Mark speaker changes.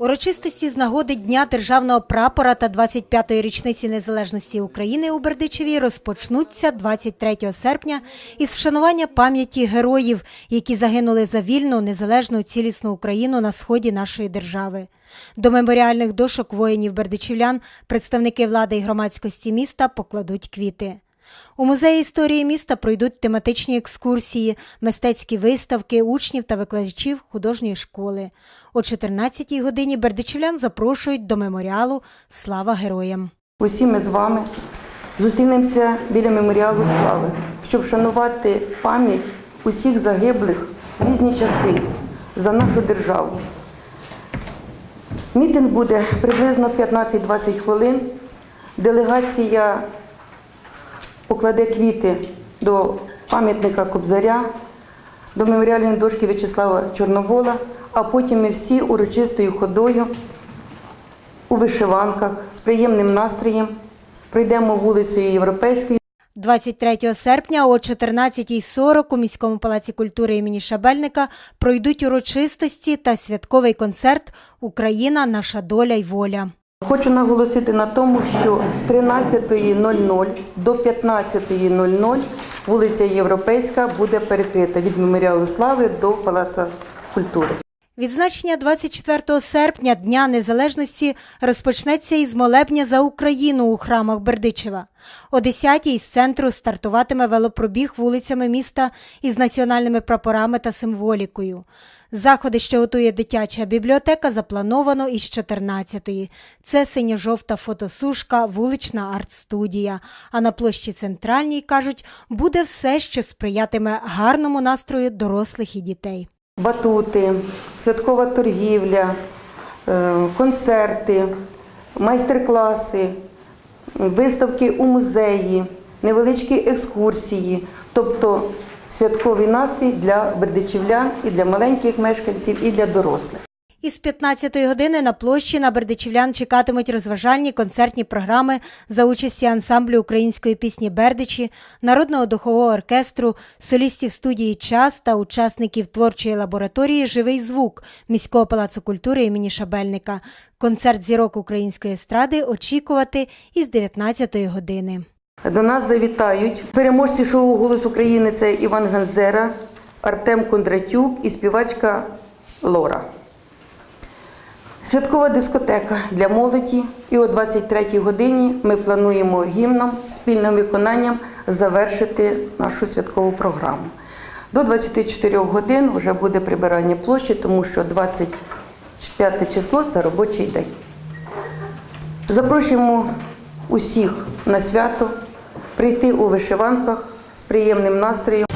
Speaker 1: Урочистості з нагоди Дня державного прапора та 25-ї річниці незалежності України у Бердичеві розпочнуться 23 серпня із вшанування пам'яті героїв, які загинули за вільну, незалежну, цілісну Україну на сході нашої держави. До меморіальних дошок воїнів бердичівлян представники влади і громадськості міста покладуть квіти. У музеї історії міста пройдуть тематичні екскурсії, мистецькі виставки учнів та викладачів художньої школи. О 14-й годині бердичівлян запрошують до меморіалу Слава героям.
Speaker 2: Усі ми з вами зустрінемося біля меморіалу слави, щоб вшанувати пам'ять усіх загиблих в різні часи за нашу державу. Мітинг буде приблизно 15-20 хвилин. Делегація покладе квіти до пам'ятника Кобзаря, до меморіальної дошки В'ячеслава Чорновола, а потім ми всі урочистою ходою у вишиванках з приємним настроєм пройдемо вулицею Європейською.
Speaker 1: 23 серпня о 14.40 у міському палаці культури імені Шабельника пройдуть урочистості та святковий концерт Україна, наша доля й воля.
Speaker 2: Хочу наголосити на тому, що з 13.00 до 15.00 вулиця Європейська буде перекрита від меморіалу слави до Палацу культури.
Speaker 1: Відзначення 24 серпня Дня Незалежності розпочнеться із молебня за Україну у храмах Бердичева. О 10-й з центру стартуватиме велопробіг вулицями міста із національними прапорами та символікою. Заходи, що готує дитяча бібліотека, заплановано із 14-ї. Це синьо-жовта фотосушка, вулична арт-студія. А на площі центральній, кажуть, буде все, що сприятиме гарному настрою дорослих і дітей.
Speaker 2: Батути, святкова торгівля, е, концерти, майстер-класи, виставки у музеї, невеличкі екскурсії, тобто святковий настрій для бердичівлян і для маленьких мешканців, і для дорослих.
Speaker 1: Із 15-ї години на площі на бердичівлян чекатимуть розважальні концертні програми за участі ансамблю української пісні Бердичі, народного духового оркестру, солістів студії Час та учасників творчої лабораторії Живий звук міського палацу культури імені Шабельника. Концерт зірок української естради очікувати із 19-ї години.
Speaker 2: До нас завітають переможці шоу Голос України це Іван Ганзера, Артем Кондратюк і співачка Лора. Святкова дискотека для молоді. І о 23-й годині ми плануємо гімном спільним виконанням завершити нашу святкову програму. До 24 годин вже буде прибирання площі, тому що 25 число це робочий день. Запрошуємо усіх на свято прийти у вишиванках з приємним настроєм.